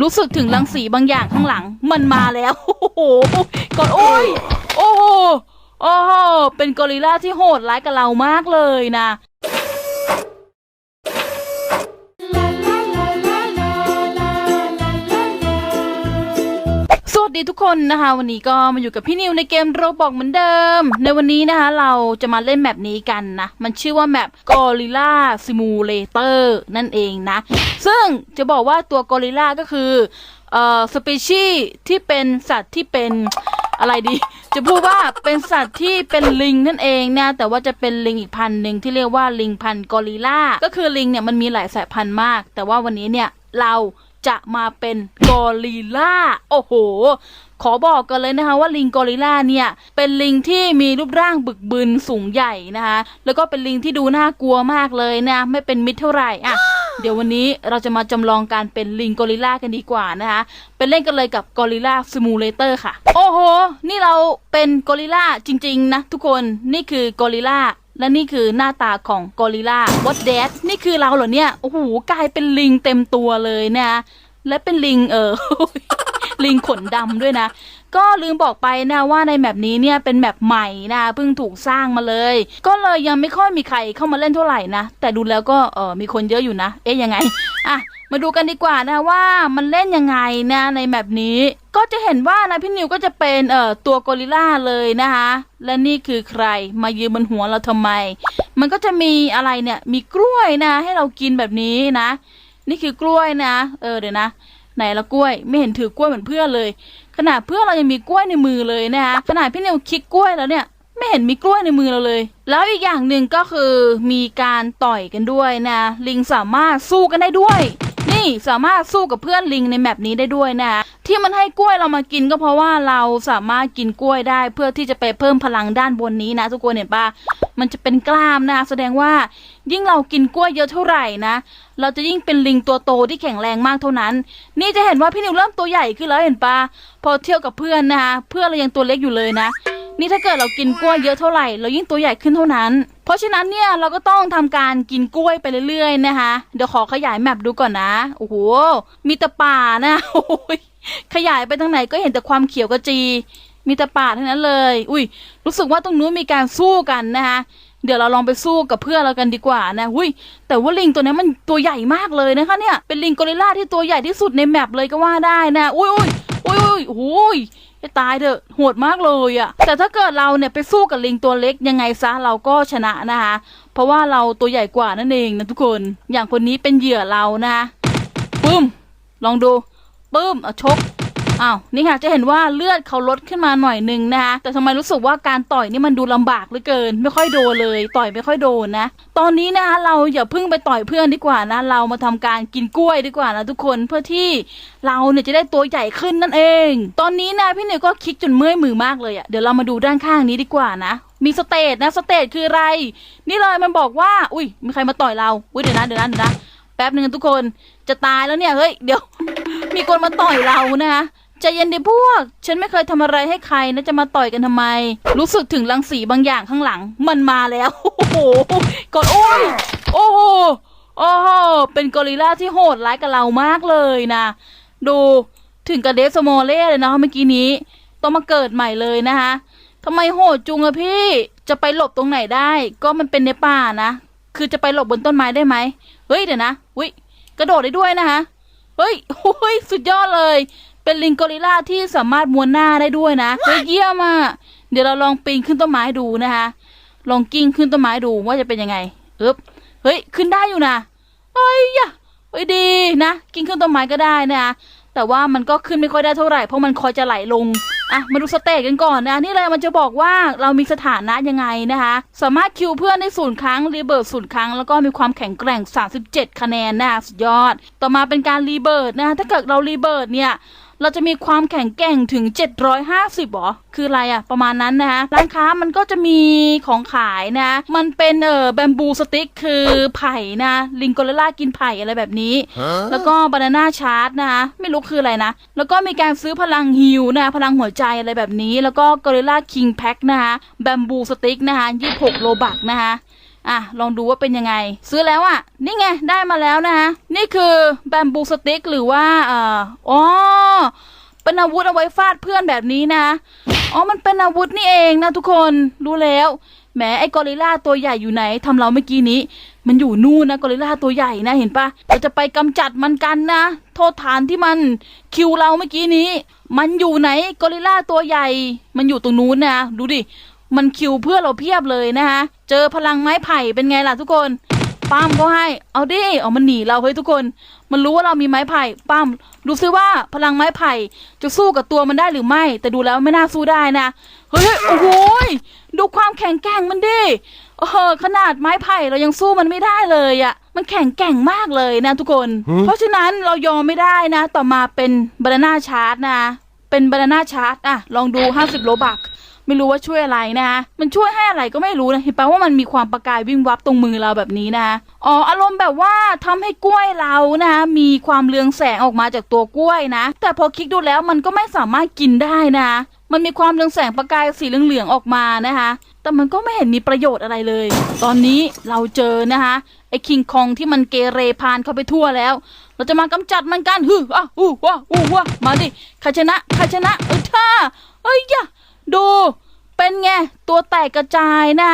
รู้สึกถึงรังสีบางอย่างข้างหลัง มันมาแล้ว โอ้โหกอดโอ้ย โอ้โหโอ้โหเป็นกอริลลาที่โหดร้ายกับเรามากเลยนะ ดีทุกคนนะคะ วันนี้ก็มาอยู่กับพี่นิวในเกมโรบอกเหมือนเดิม ในวันนี้นะคะ เราจะมาเล่นแมปนี้กันนะ มันชื่อว่าแมป Gorilla Simulator นั่นเองนะ ซึ่งจะบอกว่าตัว Gorilla ก็คือเอ่อสเปชีที่เป็นสัตว์ที่เป็นอะไรดี จะพูดว่าเป็นสัตว์ที่เป็นลิงนั่นเองนะแต่ว่าจะเป็นลิงอีกพันหนึ่งที่เรียกว่าลิงพันกอริลลาก็คือลิงเนี่ยมันมีหลายสายพันธุ์มาก แต่ว่าวันนี้เนี่ยเรา จะมาเป็นกอริลลาโอ้โห ขอบอกกันเลยนะคะว่าลิงกอริลลาเนี่ยเป็นลิงที่มีรูปร่างบึกบึนสูงใหญ่นะคะ แล้วก็เป็นลิงที่ดูน่ากลัวมากเลยนะ ไม่เป็นมิตรเท่าไหร่อะเดี๋ยววันนี้เราจะมาจำลองการเป็นลิงกอริลลากันดีกว่านะคะไปเล่นกันเลยกับกอริลลาซิมูเลเตอร์ค่ะ โอ้โห นี่เราเป็นกอริลลาจริง ๆ นะทุกคนนี่คือกอริลลา และนี่คือหน้าตาของกอริลลา What that นี่คือเราเหรอเนี่ย โอ้โห กลายเป็นลิงเต็มตัวเลยนะ และเป็นลิงเออ ลิงขนดำด้วยนะ ก็ลืมบอกไปนะว่าในแมปนี้เนี่ยเป็นแมปใหม่นะเพิ่งถูกสร้างมาเลย ก็เลยยังไม่ค่อยมีใครเข้ามาเล่นเท่าไหร่นะ แต่ดูแล้วก็เออมีคนเยอะอยู่นะ เอ๊ยยังไง อะ มาดูกันดีกว่านะว่ามันเล่นยังไงนะในแมปนี้ ก็จะเห็นว่านะพี่นิวก็จะเป็นเอ่อตัวกอริลลาเลยนะคะและนี่คือใครมายืนบนหัวเราทำไม มันก็จะมีอะไรเนี่ยมีกล้วยนะ ให้เรากินแบบนี้นะ นี่คือกล้วยนะ เออเดี๋ยวนะไหนละกล้วยไม่เห็นถือกล้วยเหมือนเพื่อนเลย ขนาดเพื่อนเรายังมีกล้วยในมือเลยนะคะขนาดพี่นิวคิกกล้วยแล้วเนี่ยไม่เห็นมีกล้วยในมือเราเลย แล้วอีกอย่างหนึ่งก็คือมีการต่อยกันด้วยนะ ลิงสามารถสู้กันได้ด้วย สามารถสู้กับเพื่อนลิงในแมปนี้ได้ด้วยนะ ที่มันให้กล้วยเรามากินก็เพราะว่าเราสามารถกินกล้วยได้ เพื่อที่จะไปเพิ่มพลังด้านบนนี้นะ ทุกคนเห็นปะมันจะเป็นกล้ามนะแสดงว่ายิ่งเรากินกล้วยเยอะเท่าไหร่นะ เราจะยิ่งเป็นลิงตัวโตที่แข็งแรงมากเท่านั้น นี่จะเห็นว่าพี่นิวเริ่มตัวใหญ่ขึ้นแล้วเห็นปะพอเที่ยวกับเพื่อนนะคะเพื่อนเรายังตัวเล็กอยู่เลยนะ นี่ถ้าเกิดเรากินกล้วยเยอะเท่าไหร่ เรายิ่งตัวใหญ่ขึ้นเท่านั้น เพราะฉะนั้นเนี่ยเราก็ต้องทำการกินกล้วยไปเรื่อยๆนะคะ เดี๋ยวขอขยายแมปดูก่อนนะ โอ้โห มีแต่ป่านะโอ้ยขยายไปทางไหนก็เห็นแต่ความเขียวกระจี มีแต่ป่าทั้งนั้นเลย อุ้ย รู้สึกว่าตรงนู้นมีการสู้กันนะคะ เดี๋ยวเราลองไปสู้กับเพื่อนเรากันดีกว่านะอุ้ย แต่ว่าลิงตัวนี้มันตัวใหญ่มากเลยนะคะ เนี่ย เป็นลิงกอริลลาที่ตัวใหญ่ที่สุดในแมปเลยก็ว่าได้นะ อุ้ยอุ้ยอุ้ยอุ้ยโอ้ย ไปตายเถอะโหดมากเลยอะแต่ถ้าเกิดเราเนี่ยไปสู้กับลิงตัวเล็กยังไงซะเราก็ชนะนะคะ เพราะว่าเราตัวใหญ่กว่านั่นเองนะทุกคน อย่างคนนี้เป็นเหยื่อเรานะคะปึ้ม ลองดูปึ้มเอาชก อ้าวนี่ค่ะจะเห็นว่าเลือดเขาลดขึ้นมาหน่อยหนึงนะคะแต่ทำไมรู้สึกว่าการต่อยนี่มันดูลำบากเหลือเกิน ไม่ค่อยโดนเลย ต่อยไม่ค่อยโดนนะ ตอนนี้นะคะเราอย่าเพิ่งไปต่อยเพื่อนดีกว่านะ เรามาทำการกินกล้วยดีกว่านะทุกคนเพื่อที่เราเนี่ยจะได้ตัวใหญ่ขึ้นนั่นเอง ตอนนี้นะพี่เนยก็คิกจนเมื่อยมือมากเลยอะ่ะเดี๋ยวเรามาดูด้านข้างนี้ดีกว่านะมีสเตจนะสเตจคืออะไร นี่เลยมันบอกว่า อุ้ยมีใครมาต่อยเราอุ้ยเดี๋ยวนะเดี๋ยวนะเดี๋ยวนะแป๊บหนึ่งทุกคนจะตายแล้วเนี่ยเฮ้ยเดี๋ยวมีคนมาต่อยเรานะคะ ใจเย็นดิพวก ฉันไม่เคยทำอะไรให้ใครนะจะมาต่อยกันทำไม รู้สึกถึงรังสีบางอย่างข้างหลัง มันมาแล้ว โอ้โหกดโอ้ยโอ้โหโอ้โหเป็นกอริลลาที่โหดร้ายกับเรามากเลยนะ ดูถึงกับเดฟสโมเล่เลยนะเมื่อกี้นี้ ต้องมาเกิดใหม่เลยนะคะทำไมโหดจุงอะพี่จะไปหลบตรงไหนได้ ก็มันเป็นในป่านะ คือจะไปหลบบนต้นไม้ได้ไหมเฮ้ยเดี๋ยวนะอุ้ยกระโดดได้ด้วยนะคะเฮ้ยโอ้ยสุดยอดเลย เป็นลิงกอริลลาที่สามารถม้วนหน้าได้ด้วยนะเฮ้ยเยี่ยมอะเดี๋ยวเราลองปีนขึ้นต้นไม้ดูนะคะ ลองกิ้งขึ้นต้นไม้ดูว่าจะเป็นยังไงเอ๊บเฮ้ยขึ้นได้อยู่นะเฮ้ยยะเฮ้ยดีนะกิ้งขึ้นต้นไม้ก็ได้นะคะแต่ว่ามันก็ขึ้นไม่ค่อยได้เท่าไหร่เพราะมันคอยจะไหลลงอะมาดูสเตจกันก่อนนะนี่เลยมันจะบอกว่าเรามีสถานะยังไงนะคะ สามารถคิวเพื่อนได้ศูนย์ครั้งรีเบิร์ดศูนย์ครั้ง แล้วก็มีความแข็งแกร่ง 37 คะแนนนะคะสุดยอด ต่อมาเป็นการรีเบิร์ดนะคะถ้าเกิดเรารีเบิร์ดเนี่ย เราจะมีความแข็งแกร่งถึง 750หรอ คืออะไรอะประมาณนั้นนะคะร้านค้ามันก็จะมีของขายนะ มันเป็นเอ่อแบมบูสติ๊กคือไผ่นะ ลิงโกเรล่ากินไผ่อะไรแบบนี้ แล้วก็บานาน่าชาร์ตนะคะไม่รู้คืออะไรนะ แล้วก็มีการซื้อพลังฮิวนะพลังหัวใจอะไรแบบนี้ แล้วก็กอริลลาคิงแพ็คนะคะแบมบูสติ๊กนะคะ26โลบักนะคะ อะลองดูว่าเป็นยังไง ซื้อแล้วอะ นี่ไงได้มาแล้วนะคะนี่คือแบมบูสติ๊กหรือว่าเอ่ออ๋อเป็นอาวุธเอาไว้ฟาดเพื่อนแบบนี้นะอ๋อมันเป็นอาวุธนี่เองนะทุกคนรู้แล้วแหมไอ้กอริลลาตัวใหญ่อยู่ไหนทำเราเมื่อกี้นี้ มันอยู่นู่นนะกอริลลาตัวใหญ่นะเห็นปะเราจะไปกำจัดมันกันนะ โทษฐานที่มันคิวเราเมื่อกี้นี้ มันอยู่ไหนกอริลลาตัวใหญ่ มันอยู่ตรงนู้นนะดูดิ มันคิวเพื่อเราเพียบเลยนะคะเจอพลังไม้ไผ่เป็นไงล่ะทุกคนปั้มก็ให้ เอาดิเอามันหนีเราเฮ้ยทุกคน มันรู้ว่าเรามีไม้ไผ่ปั้มดูซิว่าพลังไม้ไผ่จะสู้กับตัวมันได้หรือไม่ แต่ดูแล้วไม่น่าสู้ได้นะเฮ้ยโอ้โหยดูความแข็งแกร่งมันดิเออขนาดไม้ไผ่เรายังสู้มันไม่ได้เลยอะมันแข็งแกร่งมากเลยนะทุกคน เพราะฉะนั้นเรายอมไม่ได้นะ ต่อมาเป็นบานาน่าชาร์จนะ เป็นบานาน่าชาร์จอะลองดู 50 โลบัก ไม่รู้ว่าช่วยอะไรนะคะมันช่วยให้อะไรก็ไม่รู้นะเห็นปะว่ามันมีความประกายวิ่งวับตรงมือเราแบบนี้นะอ๋ออารมณ์แบบว่าทำให้กล้วยเรานะคะมีความเรืองแสงออกมาจากตัวกล้วยนะ แต่พอคลิกดูแล้วมันก็ไม่สามารถกินได้นะมันมีความเรืองแสงประกายสีเหลืองๆออกมานะคะ แต่มันก็ไม่เห็นมีประโยชน์อะไรเลย ตอนนี้เราเจอนะคะไอ้คิงคองที่มันเกเรพานเข้าไปทั่วแล้ว เราจะมากำจัดมันกันฮึอะอู้ว้าอู้ว้ามาดิใครชนะใครชนะเออท่าเอ้ยยะ ดูเป็นไง ตัวแตกกระจายนะ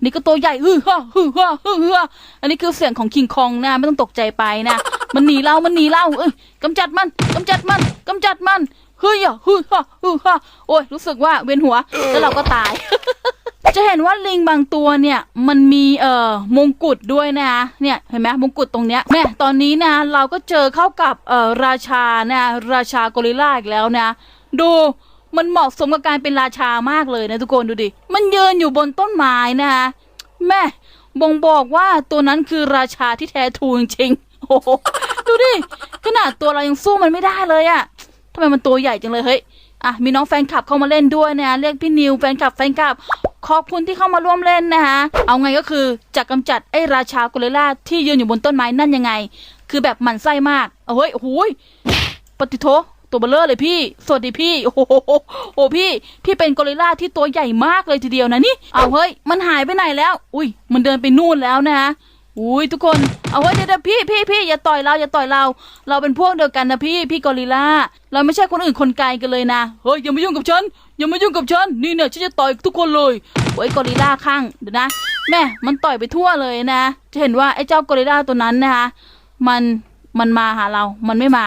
นนี่ก็ตัวใหญ่ฮือฮ่าฮือฮ่าฮือฮ่าอันนี้คือเสียงของคิงคองนะ ไม่ต้องตกใจไปนะ มันหนีเรา มันหนีเรา เอ้ยกำจัดมันกำจัดมันกำจัดมันเฮ้ยอะฮือฮ่าฮือฮ่าโอ้ยรู้สึกว่าเวียนหัวแล้วเราก็ตาย จะเห็นว่าลิงบางตัวเนี่ย มันมีเอ่อมงกุฎด้วยนะเนี่ยเห็นไหมมงกุฎตรงเนี้ยแม่ตอนนี้นะ เราก็เจอเข้ากับเอ่อราชานะ ราชากอริลลาอีกแล้วนะ ดู มันเหมาะสมกับการเป็นราชามากเลยนะทุกคนดูดิ มันยืนอยู่บนต้นไม้นะคะแม่บ่งบอกว่าตัวนั้นคือราชาที่แท้ทูจริงๆโอ้โหดูดิ ขนาดตัวเรายังสู้มันไม่ได้เลยอะทำไมมันตัวใหญ่จังเลยเฮ้ย อะ มีน้องแฟนคลับเข้ามาเล่นด้วยนะเรียกพี่นิวแฟนคลับแฟนคลับ ขอบคุณที่เข้ามาร่วมเล่นนะคะเอาไงก็คือจะกำจัดไอ้ราชากอริลลาที่ยืนอยู่บนต้นไม้นั่นยังไง คือแบบหมันไส้มากเฮ้ยโอ้ยปฏิโท ตัวเบลเลอร์เลยพี่ สวัสดีพี่ โอ้โหโอ้พี่ พี่เป็นกอริลลาที่ตัวใหญ่มากเลยทีเดียวนะนี่ เอาเฮ้ย มันหายไปไหนแล้ว อุ้ย มันเดินไปนู่นแล้วนะฮะอุ้ยทุกคน เอาไว้เดี๋ยวพี่พี่พี่อย่าต่อยเราอย่าต่อยเรา เราเป็นพวกเดียวกันนะพี่พี่กอริลลาเราไม่ใช่คนอื่นคนไกลกันเลยนะ เฮ้ยอย่ามายุ่งกับฉันอย่ามายุ่งกับฉันนี่เนี่ยฉันจะต่อยทุกคนเลยโอ้ยกอริลลาข้างเดี๋ยวนะแม่มันต่อยไปทั่วเลยนะ จะเห็นว่าไอ้เจ้ากอริลลาตัวนั้นนะคะมันมันมาหาเรา มันไม่มา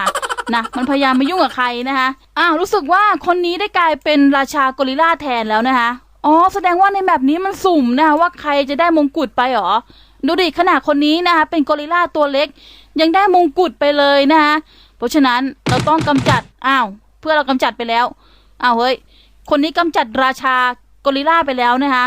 นะมันพยายามไม่ยุ่งกับใครนะคะอ้าวรู้สึกว่าคนนี้ได้กลายเป็นราชากอริลลาแทนแล้วนะคะอ๋อแสดงว่าในแบบนี้มันสุ่มนะคะว่าใครจะได้มงกุฎไปหรอดูดิขนาดคนนี้นะคะเป็นกอริลลาตัวเล็ก ยังได้มงกุฎไปเลยนะคะเพราะฉะนั้นเราต้องกำจัดอ้าวเพื่อเรากำจัดไปแล้วอ้าวเฮ้ยคนนี้กำจัดราชากอริลลาไปแล้วนะคะ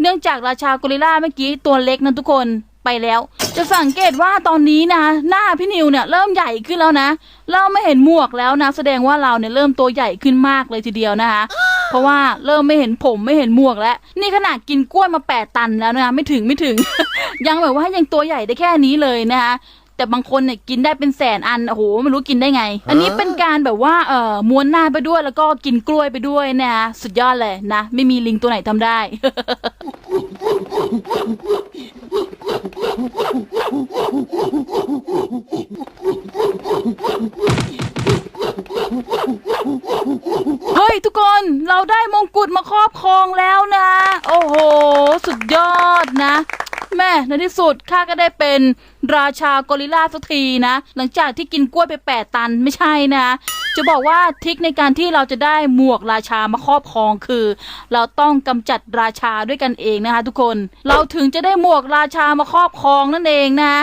เนื่องจากราชากอริลลาเมื่อกี้ตัวเล็กนะทุกคน ไปแล้ว จะสังเกตว่าตอนนี้นะ หน้าพี่นิวเนี่ยเริ่มใหญ่ขึ้นแล้วนะ เริ่มไม่เห็นหมวกแล้วนะ แสดงว่าเราเนี่ยเริ่มตัวใหญ่ขึ้นมากเลยทีเดียวนะคะ เพราะว่าเริ่มไม่เห็นผมไม่เห็นหมวกแล้ว นี่ขนาดกินกล้วยมาแปดตันแล้วนะไม่ถึงไม่ถึง ยังแบบว่ายังตัวใหญ่ได้แค่นี้เลยนะคะแต่บางคนเนี่ยกินได้เป็นแสนอัน โอ้โห ไม่รู้กินได้ไง อันนี้เป็นการแบบว่า เอ่อ ม้วนหน้าไปด้วยแล้วก็กินกล้วยไปด้วยนะคะสุดยอดเลยนะ ไม่มีลิงตัวไหนทำได้ เฮ้ยทุกคนเราได้มงกุฎมาครอบครองแล้วนะ โอ้โห สุดยอดนะ แม่ในที่สุดข้าก็ได้เป็น ราชากอริลลาสักทีนะ หลังจากที่กินกล้วยไปแปดตันไม่ใช่นะ จะบอกว่าทิคในการที่เราจะได้หมวกราชามาครอบครองคือ เราต้องกำจัดราชาด้วยกันเองนะคะ ทุกคนเราถึงจะได้หมวกราชามาครอบครองนั่นเองนะ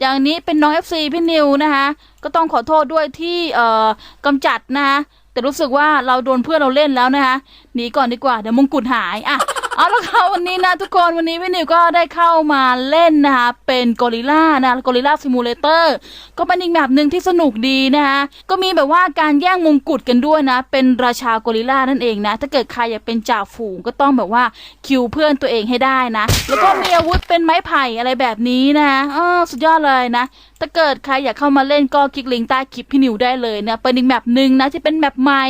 อย่างนี้เป็นน้อง FC พี่นิวนะคะก็ต้องขอโทษด้วยที่เอ่อกำจัดนะคะแต่รู้สึกว่าเราโดนเพื่อนเราเล่นแล้วนะคะหนีก่อนดีกว่าเดี๋ยวมงกุฎหายอะ เอาละค่ะวันนี้นะทุกคนวันนี้พี่นิวก็ได้เข้ามาเล่นนะคะเป็นกอริลลานะกอริลลาซิมูเลเตอร์ก็เป็นอีกแบบหนึ่งที่สนุกดีนะคะก็มีแบบว่าการแย่งมงกุฎกันด้วยนะ เป็นราชากอริลลานั่นเองนะ ถ้าเกิดใครอยากเป็นจ่าฝูงก็ต้องแบบว่าคิวเพื่อนตัวเองให้ได้นะ แล้วก็มีอาวุธเป็นไม้ไผ่อะไรแบบนี้นะเออสุดยอดเลยนะ ถ้าเกิดใครอยากเข้ามาเล่นก็คลิกลิงก์ใต้คลิปพี่นิวได้เลยนะเป็นอีกแบบหนึ่งนะที่เป็นแบบใหม่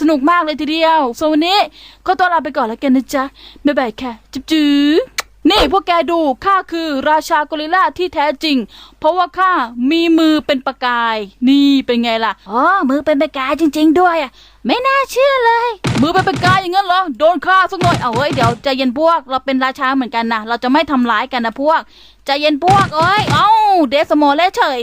สนุกมากเลยทีเดียวส่วนวันนี้ก็ตัวลาไปก่อนแล้วกันนะจ๊ะบ๊ายบายค่ะจุ๊บจุ๊บนี่พวกแกดูข้าคือราชากอริลลาที่แท้จริง เพราะว่าข้ามีมือเป็นประกาย นี่เป็นไงล่ะอ๋อมือเป็นประกายจริง ๆ ด้วยอะไม่น่าเชื่อเลย มือเป็นประกายอย่างนั้นเหรอโดนฆ่าสักหน่อยเอาเฮ้ยเดี๋ยวใจเย็นพวกเราเป็นราชาเหมือนกันนะเราจะไม่ทำร้ายกันนะพวกใจเย็นพวกเอ้ยเอ้าเดสโมเลเฉย